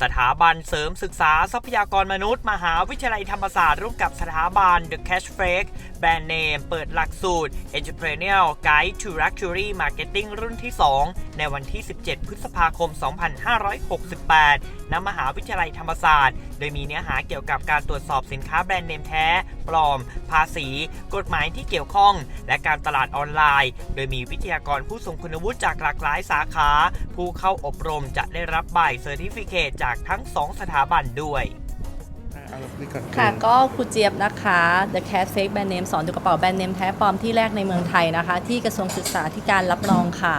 สถาบันเสริมศึกษาทรัพยากรมนุษย์ มหาวิทยาลัยธรรมศาสตร์ร่วมกับสถาบัน The Cash f r a k แบรนด์เนม เปิดหลักสูตร Entrepreneurial Guide to Luxury Marketing รุ่นที่ 2 ในวันที่ 17 พฤษภาคม 2568 ณ มหาวิทยาลัยธรรมศาสตร์ โดยมีเนื้อหาเกี่ยวกับการตรวจสอบสินค้าแบรนด์เนมแท้ ปลอม ภาษี กฎหมายที่เกี่ยวข้อง และการตลาดออนไลน์ โดยมีวิทยากรผู้ทรงคุณวุฒิจากหลากหลายสาขา ผู้เข้าอบรมจะได้รับใบเซอร์ติฟิเคตจากทั้ง 2 สถาบันด้วย อาเราคุยก่อนค่ะก็ครูเจี๊ยบนะคะ The Cat Fake Brand Name สอนดูกระเป๋าแบรนด์เนมแท้ปลอมที่แรกในเมืองไทยนะคะ ที่กระทรวงศึกษาธิการรับรองค่ะ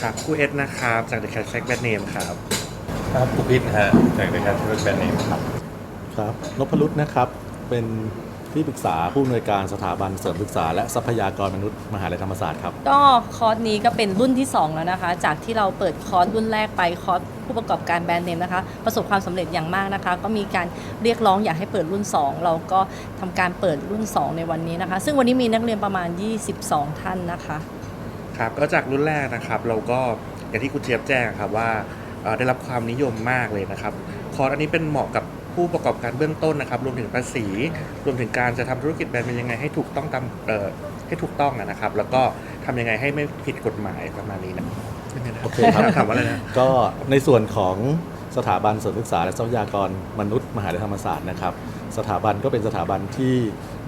ครับครูเอสนะครับจาก The Cat Fact Bad Name ครับ ครับกูพิษฮะจากในการธุรกิจแบรนด์เนมครับครับนพรุษนะครับ เป็น ที่ปรึกษาผู้อำนวยการสถาบันเสริมศึกษาและทรัพยากรมนุษย์มหาลัยธรรมศาสตร์ครับ ก็คอร์สนี้ก็เป็นรุ่นที่ 2 แล้วนะคะ จากที่เราเปิดคอร์สรุ่นแรกไปคอร์สผู้ประกอบการแบรนด์เนมนะคะประสบความสำเร็จอย่างมากนะคะ ก็มีการเรียกร้องอยากให้เปิดรุ่น 2 เราก็ทำการเปิดรุ่น 2 ในวันนี้นะคะ ซึ่งวันนี้มีนักเรียนประมาณ 22 ท่านนะคะครับก็จากรุ่นแรกนะครับเราก็อย่างที่คุณเจี๊ยบแจ้งครับว่าเอ่อได้รับความนิยมมากเลยนะครับคอร์สอันนี้เป็นเหมาะกับ ผู้ประกอบการเบื้องต้นนะครับ รวมถึงภาษี รวมถึงการจะทำธุรกิจแบรนด์เป็นยังไงให้ถูกต้องตามเอ่อให้ถูกต้องอะนะครับ แล้วก็ทำยังไงให้ไม่ผิดกฎหมายประมาณนี้นะโอเคครับถามว่าอะไรนะก็ในส่วนของสถาบันเสริมศึกษาและทรัพยากรมนุษย์มหาวิทยาลัยธรรมศาสตร์นะครับ สถาบันก็เป็นสถาบันที่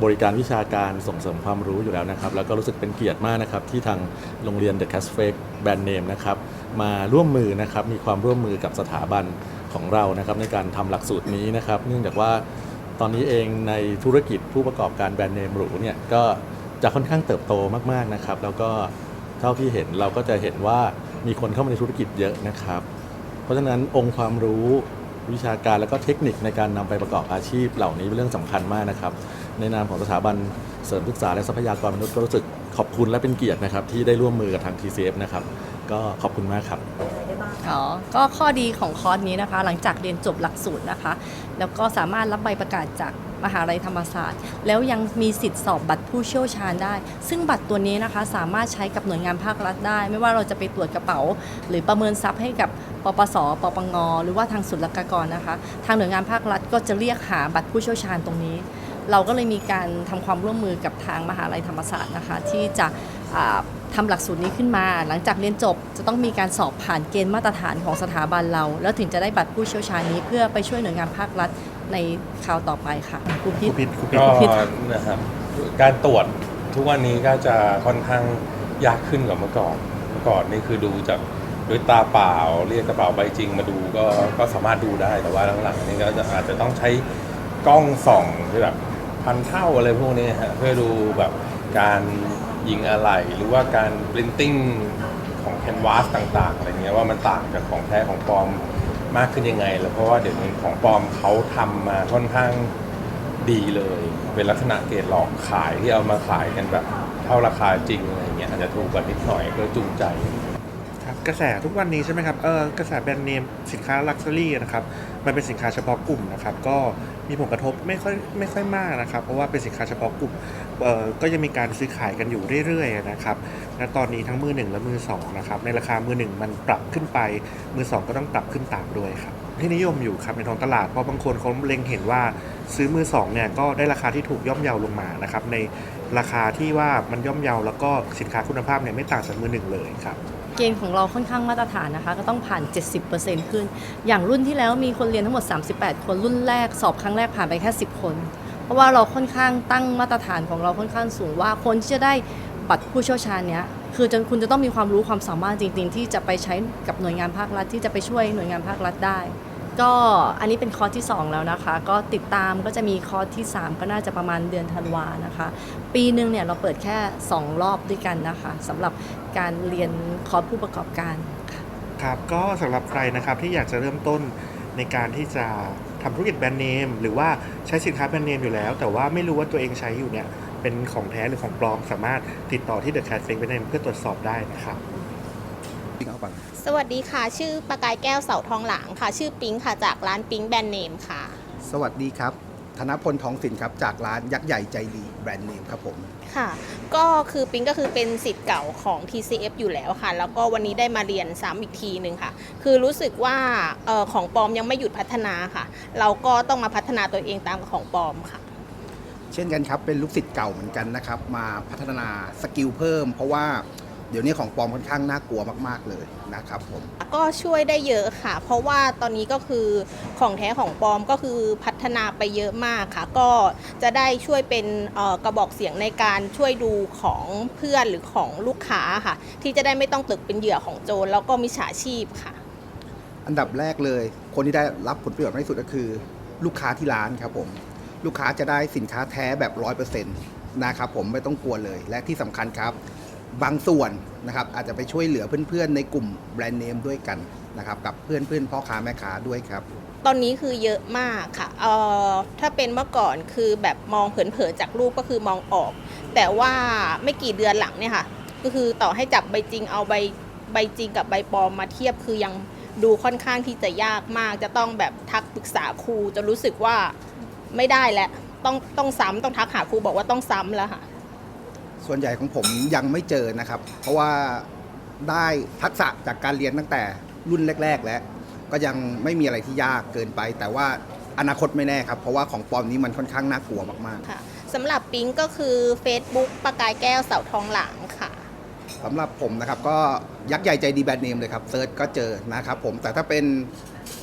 บริการวิชาการส่งเสริมความรู้อยู่แล้วนะครับ แล้วก็รู้สึกเป็นเกียรติมากนะครับ ที่ทางโรงเรียน The c a s f a k e Brand Name นะครับ มาร่วมมือนะครับ มีความร่วมมือกับสถาบัน ของเรานะครับในการทำหลักสูตรนี้นะครับ เนื่องจากว่าตอนนี้เองในธุรกิจผู้ประกอบการแบรนด์เนมหรูเนี่ยก็จะค่อนข้างเติบโตมากๆนะครับ แล้วก็เท่าที่เห็นเราก็จะเห็นว่ามีคนเข้ามาในธุรกิจเยอะนะครับ เพราะฉะนั้นองค์ความรู้วิชาการและก็เทคนิคในการนำไปประกอบอาชีพเหล่านี้เป็นเรื่องสำคัญมากนะครับ ในนามของสถาบันเสริมศึกษาและทรัพยากรมนุษย์ก็รู้สึกขอบคุณและเป็นเกียรตินะครับที่ได้ร่วมมือกับทาง TCF นะครับ ก็ขอบคุณมากครับ อ๋อก็ข้อดีของคอร์สนี้นะคะ หลังจากเรียนจบหลักสูตรนะคะ แล้วก็สามารถรับใบประกาศจากมหาลัยธรรมศาสตร์ แล้วยังมีสิทธิ์สอบบัตรผู้เชี่ยวชาญได้ ซึ่งบัตรตัวนี้นะคะสามารถใช้กับหน่วยงานภาครัฐได้ ไม่ว่าเราจะไปตรวจกระเป๋า หรือประเมินทรัพย์ให้กับปปสปปงหรือว่าทางศุลกากรนะคะ ทางหน่วยงานภาครัฐก็จะเรียกหาบัตรผู้เชี่ยวชาญตรงนี้ เราก็เลยมีการทำความร่วมมือกับทางมหาลัยธรรมศาสตร์นะคะ ที่จะ อ่าทำหลักสูตรนี้ขึ้นมา หลังจากเรียนจบจะต้องมีการสอบผ่านเกณฑ์มาตรฐานของสถาบันเรา แล้วถึงจะได้บัตรผู้เชี่ยวชาญนี้เพื่อไปช่วยหน่วยงานภาครัฐในคราวต่อไปค่ะครูคพิรูษพิษครูพิษ ก็ผิดนะครับการตรวจทุกวันนี้ก็จะค่อนข้างยากขึ้นกว่าเมื่อก่อน เมื่อก่อนนี่คือดูจากด้วยตาเปล่า เรียกกระเป๋าใบจริงมาดูก็ก็สามารถดูได้แต่ว่าหลังๆนี่ก็จะอาจจะต้องใช้กล้องส่องที่แบบพันเท่าอะไรพวกนี้ฮะเพื่อดูแบบการ ยิงอะไหล่หรือว่าการปรินติ้งของแคนวาสต่างๆอะไรเงี้ยว่ามันต่างจากของแท้ของปลอมมากขึ้นยังไง แล้วเพราะว่าเดี๋ยวนี้ของปลอมเขาทำมาค่อนข้างดีเลย เป็นลักษณะเกรดหลอกขายที่เอามาขายกันแบบ เท่าราคาจริงอะไรเงี้ยอาจจะถูกกว่านิดหน่อยเพื่อจูงใจ กระแสทุกวันนี้ใช่ไหมครับ เออกระแสแบรนด์เนมสินค้าลักชัวรี่นะครับ มันเป็นสินค้าเฉพาะกลุ่มนะครับ ก็มีผลกระทบไม่ค่อยไม่ค่อยมากนะครับ เพราะว่าเป็นสินค้าเฉพาะกลุ่ม เอ่อ ก็ยังมีการซื้อขายกันอยู่เรื่อยๆนะครับ และตอนนี้ทั้งมือหนึ่งและมือสองนะครับ ในราคามือหนึ่งมันปรับขึ้นไป มือสองก็ต้องปรับขึ้นตามด้วยครับ ที่นิยมอยู่ครับในท้องตลาด เพราะบางคนเขาเล็งเห็นว่าซื้อมือสองเนี่ยก็ได้ราคาที่ถูกย่อมเยาลงมานะครับ ใน ราคาที่ว่ามันย่อมเยาแล้วก็สินค้าคุณภาพเนี่ยไม่ต่างจากมือหนึ่งเลยครับเกณฑ์ของเราค่อนข้างมาตรฐานนะคะ ก็ต้องผ่าน 70%ขึ้น อย่างรุ่นที่แล้วมีคนเรียนทั้งหมด 38 คนรุ่นแรก สอบครั้งแรกผ่านไปแค่ 10 คน เพราะว่าเราค่อนข้างตั้งมาตรฐานของเราค่อนข้างสูงว่าคนที่จะได้บัตรผู้เชี่ยวชาญเนี้ยคือจะคุณจะต้องมีความรู้ความสามารถจริง ๆ ที่จะไปใช้กับหน่วยงานภาครัฐที่จะไปช่วยหน่วยงานภาครัฐได้ ก็อันนี้เป็นคอร์สที่ 2 แล้วนะคะ ก็ติดตามก็จะมีคอร์สที่ 3 ก็น่าจะประมาณเดือนธันวานะคะ ปีหนึ่งเนี่ยเราเปิดแค่ 2 รอบด้วยกันนะคะสำหรับการเรียนคอร์สผู้ประกอบการค่ะครับก็สำหรับใครนะครับที่อยากจะเริ่มต้นในการที่จะทำธุรกิจแบรนด์เนมหรือว่าใช้สินค้าแบรนด์เนมอยู่แล้ว แต่ว่าไม่รู้ว่าตัวเองใช้อยู่เนี่ยเป็นของแท้หรือของปลอมสามารถติดต่อที่ The Cat Fake Brand Name เพื่อตรวจสอบได้นะครับ สวัสดีค่ะ ชื่อประกายแก้วเสาทองหลางค่ะ ชื่อปิ๊งค่ะจากร้านปิ๊งแบรนด์เนมค่ะ สวัสดีครับ ธนพลทองสินครับจากร้านยักษ์ใหญ่ใจดีแบรนด์เนมครับผม ค่ะ ก็คือปิงก็คือเป็นสิทธิ์เก่าของ TCF อยู่แล้วค่ะ แล้วก็วันนี้ได้มาเรียนซ้ำอีกทีหนึ่งค่ะ คือรู้สึกว่าเออของปลอมยังไม่หยุดพัฒนาค่ะ เราก็ต้องมาพัฒนาตัวเองตามกับของปลอมค่ะ เช่นกันครับเป็นลูกศิษย์เก่าเหมือนกันนะครับ มาพัฒนาสกิลเพิ่ม เพราะว่า เดี๋ยวนี้ของปลอมค่อนข้างน่ากลัวมากๆเลยนะครับผม ก็ช่วยได้เยอะค่ะ เพราะว่าตอนนี้ก็คือของแท้ของปลอมก็คือพัฒนาไปเยอะมากค่ะ ก็จะได้ช่วยเป็นเอ่อกระบอกเสียงในการช่วยดูของเพื่อนหรือของลูกค้าค่ะ ที่จะได้ไม่ต้องตกเป็นเหยื่อของโจรแล้วก็มิจฉาชีพค่ะ อันดับแรกเลย คนที่ได้รับผลประโยชน์มากที่สุดก็คือ ลูกค้าที่ร้านครับผม ลูกค้าจะได้สินค้าแท้แบบร้อยเปอร์เซ็นต์นะครับผมไม่ต้องกลัวเลยและที่สำคัญครับ บางส่วนนะครับอาจจะไปช่วยเหลือเพื่อนๆ ในกลุ่มแบรนด์เนมด้วยกันนะครับกับเพื่อนๆพ่อค้าแม่ค้าด้วยครับ ตอนนี้คือเยอะมากค่ะเอ่อถ้าเป็นเมื่อก่อนคือแบบมองเผินๆจากรูปก็คือมองออก แต่ว่าไม่กี่เดือนหลังเนี่ยค่ะ ก็คือต่อให้จับใบจริงเอาใบใบจริงกับใบปลอมมาเทียบคือยังดูค่อนข้างที่จะยากมาก จะต้องแบบทักปรึกษาครูจนรู้สึกว่าไม่ได้แล้วต้องต้องซ้ำต้องทักหาครูบอกว่าต้องซ้ำแล้วค่ะ ส่วนใหญ่ของผมยังไม่เจอนะครับ เพราะว่าได้ทักษะจากการเรียนตั้งแต่รุ่นแรก ๆ แล้ว ก็ยังไม่มีอะไรที่ยากเกินไป แต่ว่าอนาคตไม่แน่ครับ เพราะว่าของปลอมนี้มันค่อนข้างน่ากลัวมากค่ะสำหรับปิงก็คือ Facebook ประกายแก้วเสาทองหลังค่ะ ๆสำหรับผมนะครับก็ยักษ์ใหญ่ใจดีแบรนด์เนมเลยครับเซิร์ชก็เจอนะครับผมแต่ถ้าเป็น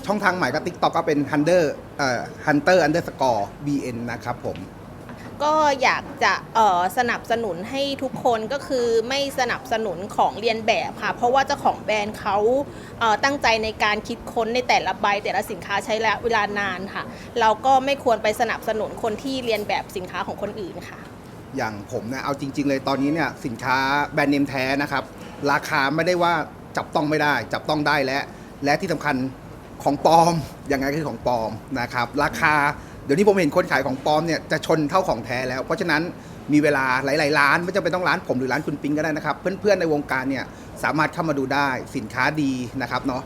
ช่องทางใหม่ก็ TikTok ก็เป็น Hunter เอ่อ Hunter underscore BN นะครับผม ก็อยากจะสนับสนุนให้ทุกคนก็คือไม่สนับสนุนของเรียนแบบค่ะ เพราะว่าเจ้าของแบรนด์เขาเตั้งใจในการคิดค้นในแต่ละใบแต่ละสินค้าใช้ระยะเวลานานค่ะ เราก็ไม่ควรไปสนับสนุนคนที่เรียนแบบสินค้าของคนอื่นค่ะ อย่างผมเนี่ยเอาจริง ๆ เลยตอนนี้เนี่ยสินค้าแบรนด์เนมแท้นะครับ ราคาไม่ได้ว่าจับต้องไม่ได้ จับต้องได้และและที่สำคัญของปลอมยังไงคือของปลอมนะครับ ราคา เดี๋ยวนี้ผมเห็นคนขายของปลอมเนี่ยจะชนเท่าของแท้แล้ว เพราะฉะนั้นมีเวลาหลาย ๆ ร้านไม่จำเป็นต้องร้านผมหรือร้านคุณปิงก็ได้นะครับ เพื่อน ๆ ในวงการเนี่ยสามารถเข้ามาดูได้สินค้าดีนะครับเนาะ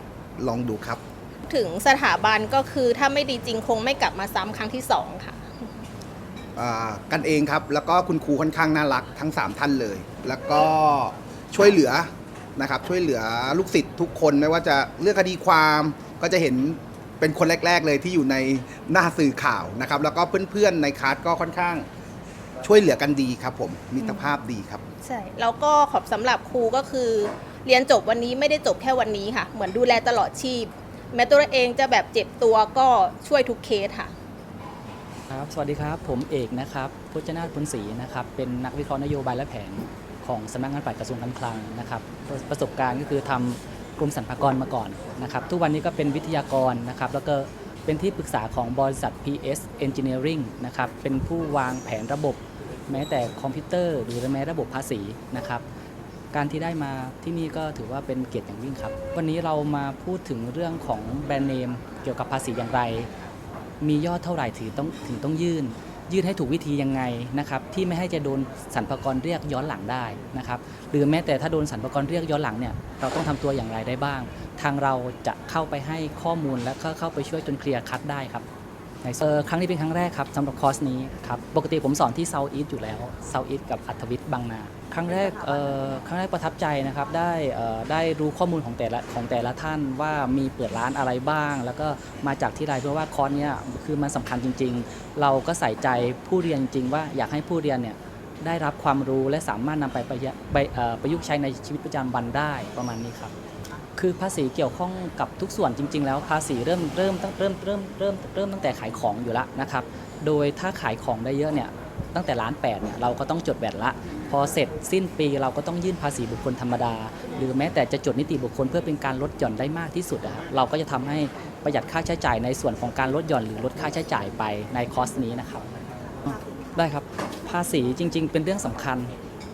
ลองดูครับ ถึงสถาบันก็คือถ้าไม่ดีจริงคงไม่กลับมาซ้ำครั้งที่สองค่ะ อ่ากันเองครับ แล้วก็คุณครูค่อนข้างน่ารักทั้ง 3 ท่านเลย แล้วก็ช่วยเหลือนะครับช่วยเหลือลูกศิษย์ทุกคนไม่ว่าจะเรื่องคดีความก็จะเห็น เป็นคนแรก ๆ เลยที่อยู่ในหน้าสื่อข่าวนะครับ แล้วก็เพื่อนๆในคลาสก็ค่อนข้างช่วยเหลือกันดีครับ ผมมิตรภาพดีครับ ใช่แล้วก็ขอบสำหรับครูก็คือ เรียนจบวันนี้ไม่ได้จบแค่วันนี้ค่ะ เหมือนดูแลตลอดชีพ แม้ตัวเองจะแบบเจ็บตัวก็ช่วยทุกเคสค่ะ ครับ สวัสดีครับ ผมเอกนะครับ พจนาถพุนศรีนะครับ เป็นนักวิเคราะห์นโยบายและแผนของสำนักงานปลัดกระทรวงการคลังนะครับ ประประสบการณ์ก็คือทำ กรมสรรพากรมาก่อนนะครับ ทุกวันนี้ก็เป็นวิทยากรนะครับ แล้วก็เป็นที่ปรึกษาของบริษัท PS Engineering นะครับ เป็นผู้วางแผนระบบแม้แต่คอมพิวเตอร์ หรือแม้ระบบภาษีนะครับการที่ได้มาที่นี่ก็ถือว่าเป็นเกียรติอย่างยิ่งครับ วันนี้เรามาพูดถึงเรื่องของแบรนด์เนมเกี่ยวกับภาษีอย่างไร มียอดเท่าไหร่ถือต้องถึงต้องยื่น ยืดให้ถูกวิธียังไงนะครับที่ไม่ให้จะโดนสรรพากรเรียกย้อนหลังได้นะครับหรือแม้แต่ถ้าโดนสรรพากรเรียกย้อนหลังเนี่ยเราต้องทำตัวอย่างไรได้บ้าง ทางเราจะเข้าไปให้ข้อมูลและก็เข้าไปช่วยจนเคลียร์คัดได้ครับ ในเออครั้งนี้เป็นครั้งแรกครับสำหรับคอร์สนี้ครับปกติผมสอนที่เซาท์อีสอยู่แล้วเซาท์อีสกับอัธวิทย์บางนาครั้งแรกเออครั้งแรกประทับใจนะครับได้เออได้รู้ข้อมูลของแต่ละของแต่ละท่านว่ามีเปิดร้านอะไรบ้าง แล้วก็มาจากที่ไรเพราะว่าคอร์สเนี้ยคือมันสำคัญจริง ๆ เราก็ใส่ใจผู้เรียนจริงว่าอยากให้ผู้เรียนเนี่ยได้รับความรู้และสามารถนำไปประยุกต์ไปเออประยุกต์ใช้ในชีวิตประจำวันได้ประมาณนี้ครับ คือภาษีเกี่ยวข้องกับทุกส่วนจริง ๆ แล้วภาษีเริ่มเริ่มตั้งเริ่มเริ่มเริ่มเริ่มตั้งแต่ขายของอยู่แล้วนะครับ โดยถ้าขายของได้เยอะเนี่ยตั้งแต่ล้านแปดเนี่ยเราก็ต้องจดแบตละ พอเสร็จสิ้นปีเราก็ต้องยื่นภาษีบุคคลธรรมดา หรือแม้แต่จะจดนิติบุคคลเพื่อเป็นการลดหย่อนได้มากที่สุดอะครับเราก็จะทำให้ประหยัดค่าใช้จ่ายในส่วนของการลดหย่อนหรือลดค่าใช้จ่ายไปในคอสนี้นะครับ ได้ครับภาษีจริง ๆ เป็นเรื่องสำคัญ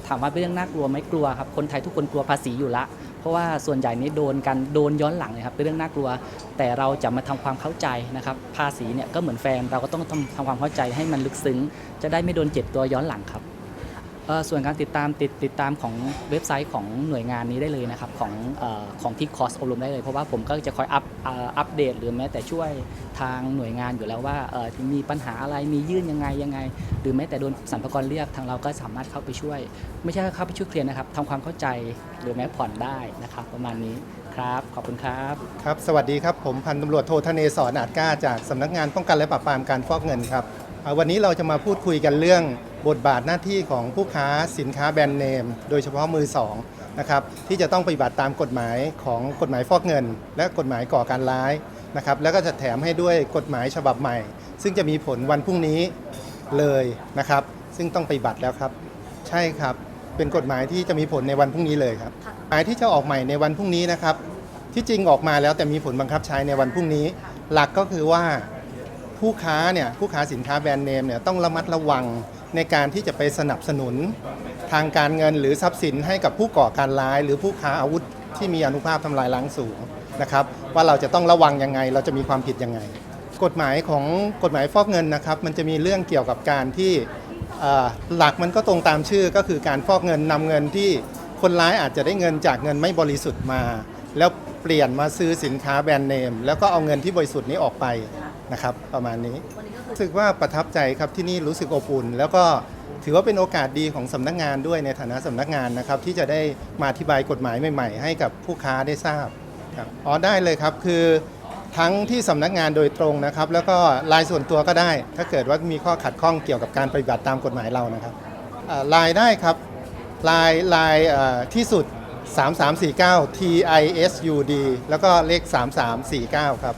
ถามว่าเป็นเรื่องน่ากลัวไหมกลัวครับคนไทยทุกคนกลัวภาษีอยู่ละ ราะว่าส่วนใหญ่นี้โดนกันโดนย้อนหลังนะครับเป็นเรื่องน่ากลัว แต่เราจะมาทำความเข้าใจนะครับภาษีเนี่ยก็เหมือนแฟนเราก็ต้องทำทำความเข้าใจให้มันลึกซึ้ง จะได้ไม่โดนเจ็บตัวย้อนหลังครับ ส่วนการติดตามติดติดตามของเว็บไซต์ของหน่วยงานนี้ได้เลยนะครับของอของที่คอร์สอบรมได้เลย เพราะว่าผมก็จะคอยอัพอัปเดตหรือแม้แต่ช่วยทางหน่วยงานอยู่แล้วว่ามีปัญหาอะไรมียื่นยังไงยังไง หรือแม้แต่โดนสรรพากรเรียกทางเราก็สามารถเข้าไปช่วย ไม่ใช่เข้าไปช่วยเคลียร์นะครับทำความเข้าใจหรือแม้ผ่อนได้นะครับประมาณนี้ครับขอบคุณครับครับสวัสดีครับผมพันตำรวจโทธเนศรอาจก้าจากสำนักงานป้องกันและปราบปรามการฟอกเงินครับวันนี้เราจะมาพูดคุยกันเรื่อง บทบาทหน้าที่ของผู้ค้าสินค้าแบรนด์เนม โดยเฉพาะมือสองนะครับที่จะต้องปฏิบัติตามกฎหมายของกฎหมายฟอกเงิน และกฎหมายก่อการร้ายนะครับแล้วก็จะแถมให้ด้วยกฎหมายฉบับใหม่ ซึ่งจะมีผลวันพรุ่งนี้เลยนะครับ ซึ่งต้องปฏิบัติแล้วครับ ใช่ครับเป็นกฎหมายที่จะมีผลในวันพรุ่งนี้เลยครับกฎหมายที่จะออกใหม่ในวันพรุ่งนี้นะครับที่จริงออกมาแล้วแต่มีผลบังคับใช้ในวันพรุ่งนี้ หลักก็คือว่าผู้ค้าเนี่ยผู้ค้าสินค้าแบรนด์เนมเนี่ยต้องระมัดระวัง ในการที่จะไปสนับสนุนทางการเงินหรือทรัพย์สินให้กับผู้ก่อการร้าย หรือผู้ค้าอาวุธที่มีอนุภาพทำลายล้างสูงนะครับ ว่าเราจะต้องระวังยังไง เราจะมีความผิดยังไง กฎหมายของกฎหมายฟอกเงินนะครับ มันจะมีเรื่องเกี่ยวกับการที่หลักมันก็ตรงตามชื่อก็คือการฟอกเงินนำเงินที่คนร้ายอาจจะได้เงินจากเงินไม่บริสุทธิ์มา แล้วเปลี่ยนมาซื้อสินค้าแบรนด์เนม แล้วก็เอาเงินที่บริสุทธิ์นี้ออกไปนะครับ ประมาณนี้ รู้สึกว่าประทับใจครับที่นี่รู้สึกอบอุ่น แล้วก็ถือว่าเป็นโอกาสดีของสำนักงานด้วยในฐานะสำนักงานนะครับ ที่จะได้มาอธิบายกฎหมายใหม่ๆ ให้กับผู้ค้าได้ทราบครับอ๋อได้เลยครับคือทั้งที่สำนักงานโดยตรงนะครับ แล้วก็รายส่วนตัวก็ได้ ถ้าเกิดว่ามีข้อขัดข้องเกี่ยวกับการปฏิบัติตามกฎหมายเรานะครับอ่ายได้ครับลายลายเอ่อที่สุด 3349 TISUD แล้วก็เลข 3349 ครับ